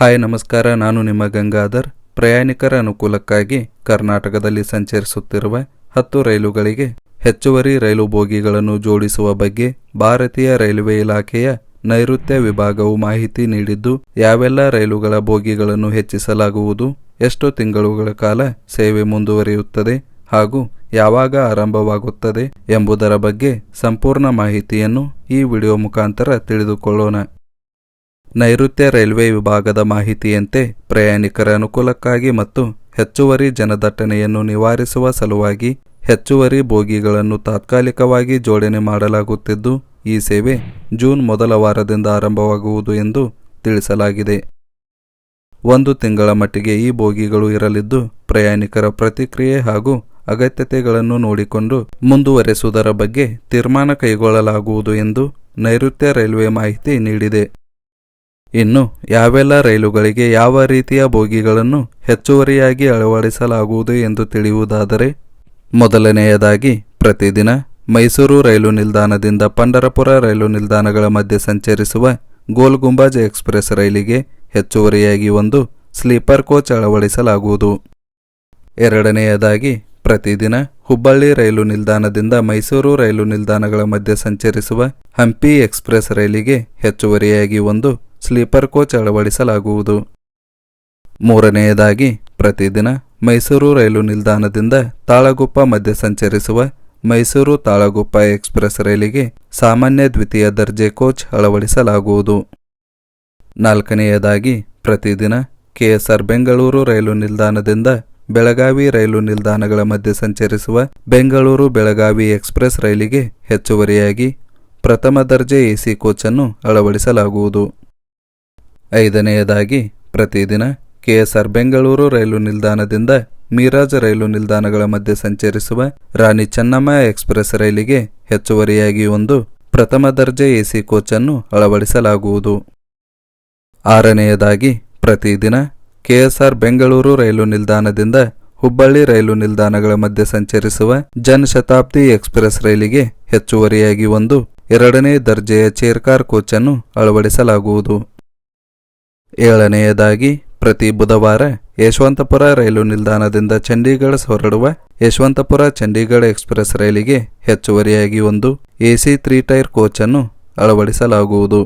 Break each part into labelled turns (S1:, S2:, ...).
S1: Hi, ನಮಸ್ಕಾರ. ನಾನು ನಿಮ್ಮ ಗಂಗಾಧರ್. ಪ್ರಯಾಣಿಕರ ಅನುಕೂಲಕ್ಕಾಗಿ ಕರ್ನಾಟಕದಲ್ಲಿ ಸಂಚರಿಸುತ್ತಿರುವ ಹತ್ತು ರೈಲುಗಳಿಗೆ ಹೆಚ್ಚುವರಿ ರೈಲು ಬೋಗಿಗಳನ್ನು ಜೋಡಿಸುವ ಬಗ್ಗೆ ಭಾರತೀಯ ರೈಲ್ವೆ ಇಲಾಖೆಯ ನೈಋತ್ಯ ವಿಭಾಗವು ಮಾಹಿತಿ ನೀಡಿದ್ದು, ಯಾವೆಲ್ಲ ರೈಲುಗಳ ಬೋಗಿಗಳನ್ನು ಹೆಚ್ಚಿಸಲಾಗುವುದು, ಎಷ್ಟು ತಿಂಗಳುಗಳ ಕಾಲ ಸೇವೆ ಮುಂದುವರಿಯುತ್ತದೆ ಹಾಗೂ ಯಾವಾಗ ಆರಂಭವಾಗುತ್ತದೆ ಎಂಬುದರ ಬಗ್ಗೆ ಸಂಪೂರ್ಣ ಮಾಹಿತಿಯನ್ನು ಈ ವಿಡಿಯೋ ಮುಖಾಂತರ ತಿಳಿದುಕೊಳ್ಳೋಣ. ನೈಋತ್ಯ ರೈಲ್ವೆ ವಿಭಾಗದ ಮಾಹಿತಿಯಂತೆ ಪ್ರಯಾಣಿಕರ ಅನುಕೂಲಕ್ಕಾಗಿ ಮತ್ತು ಹೆಚ್ಚುವರಿ ಜನದಟ್ಟಣೆಯನ್ನು ನಿವಾರಿಸುವ ಸಲುವಾಗಿ ಹೆಚ್ಚುವರಿ ಬೋಗಿಗಳನ್ನು ತಾತ್ಕಾಲಿಕವಾಗಿ ಜೋಡಣೆ ಮಾಡಲಾಗುತ್ತಿದ್ದು, ಈ ಸೇವೆ ಜೂನ್ ಮೊದಲ ವಾರದಿಂದ ಆರಂಭವಾಗುವುದು ಎಂದು ತಿಳಿಸಲಾಗಿದೆ. ಒಂದು ತಿಂಗಳ ಮಟ್ಟಿಗೆ ಈ ಬೋಗಿಗಳು ಇರಲಿದ್ದು, ಪ್ರಯಾಣಿಕರ ಪ್ರತಿಕ್ರಿಯೆ ಹಾಗೂ ಅಗತ್ಯತೆಗಳನ್ನು ನೋಡಿಕೊಂಡು ಮುಂದುವರೆಸುವುದರ ಬಗ್ಗೆ ತೀರ್ಮಾನ ಕೈಗೊಳ್ಳಲಾಗುವುದು ಎಂದು ನೈಋತ್ಯ ರೈಲ್ವೆ ಮಾಹಿತಿ ನೀಡಿದೆ. ಇನ್ನು ಯಾವೆಲ್ಲ ರೈಲುಗಳಿಗೆ ಯಾವ ರೀತಿಯ ಬೋಗಿಗಳನ್ನು ಹೆಚ್ಚುವರಿಯಾಗಿ ಅಳವಡಿಸಲಾಗುವುದು ಎಂದು ತಿಳಿಯುವುದಾದರೆ, ಮೊದಲನೆಯದಾಗಿ ಪ್ರತಿದಿನ ಮೈಸೂರು ರೈಲು ನಿಲ್ದಾಣದಿಂದ ಪಂಡರಪುರ ರೈಲು ನಿಲ್ದಾಣಗಳ ಮಧ್ಯೆ ಸಂಚರಿಸುವ ಗೋಲ್ ಗುಂಬಾಜ್ ಎಕ್ಸ್ಪ್ರೆಸ್ ರೈಲಿಗೆ ಹೆಚ್ಚುವರಿಯಾಗಿ ಒಂದು ಸ್ಲೀಪರ್ ಕೋಚ್ ಅಳವಡಿಸಲಾಗುವುದು. ಎರಡನೆಯದಾಗಿ ಪ್ರತಿದಿನ ಹುಬ್ಬಳ್ಳಿ ರೈಲು ನಿಲ್ದಾಣದಿಂದ ಮೈಸೂರು ರೈಲು ನಿಲ್ದಾಣಗಳ ಮಧ್ಯೆ ಸಂಚರಿಸುವ ಹಂಪಿ ಎಕ್ಸ್ಪ್ರೆಸ್ ರೈಲಿಗೆ ಹೆಚ್ಚುವರಿಯಾಗಿ ಒಂದು ಸ್ಲೀಪರ್ ಕೋಚ್ ಅಳವಡಿಸಲಾಗುವುದು. ಮೂರನೆಯದಾಗಿ, ಪ್ರತಿದಿನ ಮೈಸೂರು ರೈಲು ನಿಲ್ದಾಣದಿಂದ ತಾಳಗುಪ್ಪ ಮಧ್ಯೆ ಸಂಚರಿಸುವ ಮೈಸೂರು ತಾಳಗುಪ್ಪ ಎಕ್ಸ್ಪ್ರೆಸ್ ರೈಲಿಗೆ ಸಾಮಾನ್ಯ ದ್ವಿತೀಯ ದರ್ಜೆ ಕೋಚ್ ಅಳವಡಿಸಲಾಗುವುದು. ನಾಲ್ಕನೆಯದಾಗಿ, ಪ್ರತಿದಿನ ಕೆಎಸ್ಆರ್ ಬೆಂಗಳೂರು ರೈಲು ನಿಲ್ದಾಣದಿಂದ ಬೆಳಗಾವಿ ರೈಲು ನಿಲ್ದಾಣಗಳ ಮಧ್ಯೆ ಸಂಚರಿಸುವ ಬೆಂಗಳೂರು ಬೆಳಗಾವಿ ಎಕ್ಸ್ಪ್ರೆಸ್ ರೈಲಿಗೆ ಹೆಚ್ಚುವರಿಯಾಗಿ ಪ್ರಥಮ ದರ್ಜೆ ಎಸಿ ಕೋಚನ್ನು ಅಳವಡಿಸಲಾಗುವುದು. ಐದನೆಯದಾಗಿ, ಪ್ರತಿದಿನ ಕೆಎಸ್ಆರ್ ಬೆಂಗಳೂರು ರೈಲು ನಿಲ್ದಾಣದಿಂದ ಮೀರಾಜ್ ರೈಲು ನಿಲ್ದಾಣಗಳ ಮಧ್ಯೆ ಸಂಚರಿಸುವ ರಾಣಿ ಚೆನ್ನಮ್ಮ ಎಕ್ಸ್ಪ್ರೆಸ್ ರೈಲಿಗೆ ಹೆಚ್ಚುವರಿಯಾಗಿ ಒಂದು ಪ್ರಥಮ ದರ್ಜೆ ಎಸಿ ಕೋಚನ್ನು ಅಳವಡಿಸಲಾಗುವುದು. ಆರನೆಯದಾಗಿ, ಪ್ರತಿದಿನ ಕೆಎಸ್ಆರ್ ಬೆಂಗಳೂರು ರೈಲು ನಿಲ್ದಾಣದಿಂದ ಹುಬ್ಬಳ್ಳಿ ರೈಲು ನಿಲ್ದಾಣಗಳ ಮಧ್ಯೆ ಸಂಚರಿಸುವ ಜನಶತಾಬ್ದಿ ಎಕ್ಸ್ಪ್ರೆಸ್ ರೈಲಿಗೆ ಹೆಚ್ಚುವರಿಯಾಗಿ ಒಂದು ಎರಡನೇ ದರ್ಜೆಯ ಚೇರ್ಕಾರ್ ಕೋಚನ್ನು ಅಳವಡಿಸಲಾಗುವುದು. ಏಳನೆಯದಾಗಿ ಪ್ರತಿ ಬುಧವಾರ ಯಶವಂತಪುರ ರೈಲು ನಿಲ್ದಾಣದಿಂದ ಚಂಡೀಗಢ ಹೊರಡುವ ಯಶವಂತಪುರ ಚಂಡೀಗಢ ಎಕ್ಸ್ಪ್ರೆಸ್ ರೈಲಿಗೆ ಹೆಚ್ಚುವರಿಯಾಗಿ ಒಂದು ಎಸಿ ತ್ರೀ ಟೈರ್ ಕೋಚನ್ನು ಅಳವಡಿಸಲಾಗುವುದು.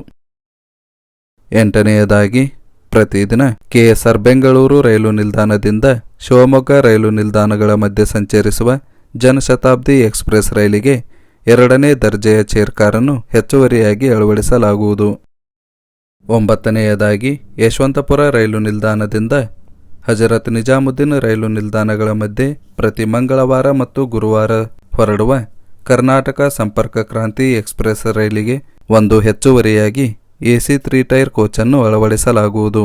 S1: ಎಂಟನೆಯದಾಗಿ ಪ್ರತಿದಿನ ಕೆಎಸ್ಆರ್ ಬೆಂಗಳೂರು ರೈಲು ನಿಲ್ದಾಣದಿಂದ ಶಿವಮೊಗ್ಗ ರೈಲು ನಿಲ್ದಾಣಗಳ ಮಧ್ಯೆ ಸಂಚರಿಸುವ ಜನಶತಾಬ್ದಿ ಎಕ್ಸ್ಪ್ರೆಸ್ ರೈಲಿಗೆ ಎರಡನೇ ದರ್ಜೆಯ ಚೇರ್ಕಾರನ್ನು ಹೆಚ್ಚುವರಿಯಾಗಿ ಅಳವಡಿಸಲಾಗುವುದು. ಒಂಬತ್ತನೆಯದಾಗಿ ಯಶವಂತಪುರ ರೈಲು ನಿಲ್ದಾಣದಿಂದ ಹಜರತ್ ನಿಜಾಮುದ್ದೀನ್ ರೈಲು ನಿಲ್ದಾಣಗಳ ಮಧ್ಯೆ ಪ್ರತಿ ಮಂಗಳವಾರ ಮತ್ತು ಗುರುವಾರ ಹೊರಡುವ ಕರ್ನಾಟಕ ಸಂಪರ್ಕ ಕ್ರಾಂತಿ ಎಕ್ಸ್ಪ್ರೆಸ್ ರೈಲಿಗೆ ಒಂದು ಹೆಚ್ಚುವರಿಯಾಗಿ ಎಸಿ ತ್ರೀ ಟೈರ್ ಕೋಚನ್ನು ಅಳವಡಿಸಲಾಗುವುದು.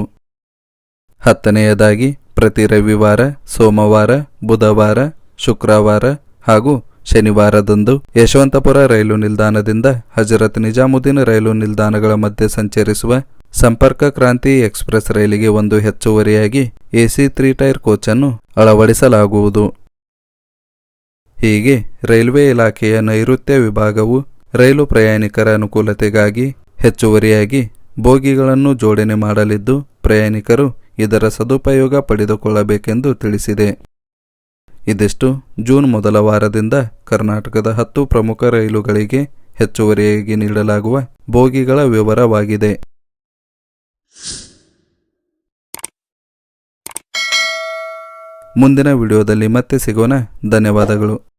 S1: ಹತ್ತನೆಯದಾಗಿ ಪ್ರತಿ ರವಿವಾರ, ಸೋಮವಾರ, ಬುಧವಾರ, ಶುಕ್ರವಾರ ಹಾಗೂ ಶನಿವಾರದಂದು ಯಶವಂತಪುರ ರೈಲು ನಿಲ್ದಾಣದಿಂದ ಹಜರತ್ ನಿಜಾಮುದ್ದೀನ್ ರೈಲು ನಿಲ್ದಾಣಗಳ ಮಧ್ಯೆ ಸಂಚರಿಸುವ ಸಂಪರ್ಕ ಕ್ರಾಂತಿ ಎಕ್ಸ್ಪ್ರೆಸ್ ರೈಲಿಗೆ ಒಂದು ಹೆಚ್ಚುವರಿಯಾಗಿ ಎಸಿ ತ್ರೀ ಟೈರ್ ಕೋಚನ್ನು ಅಳವಡಿಸಲಾಗುವುದು. ಹೀಗೆ ರೈಲ್ವೆ ಇಲಾಖೆಯ ನೈಋತ್ಯ ವಿಭಾಗವು ರೈಲು ಪ್ರಯಾಣಿಕರ ಅನುಕೂಲತೆಗಾಗಿ ಹೆಚ್ಚುವರಿಯಾಗಿ ಬೋಗಿಗಳನ್ನು ಜೋಡಣೆ ಮಾಡಲಿದ್ದು, ಪ್ರಯಾಣಿಕರು ಇದರ ಸದುಪಯೋಗ ಪಡೆದುಕೊಳ್ಳಬೇಕೆಂದು ತಿಳಿಸಿದೆ. ಇದಿಷ್ಟು? ಜೂನ್ ಮೊದಲ ವಾರದಿಂದ ಕರ್ನಾಟಕದ ಹತ್ತು ಪ್ರಮುಖ ರೈಲುಗಳಿಗೆ ಹೆಚ್ಚುವರಿಯಾಗಿ ನೀಡಲಾಗುವ ಬೋಗಿಗಳ ವಿವರವಾಗಿದೆ. ಮುಂದಿನ ವಿಡಿಯೋದಲ್ಲಿ ಮತ್ತೆ ಸಿಗೋಣ. ಧನ್ಯವಾದಗಳು.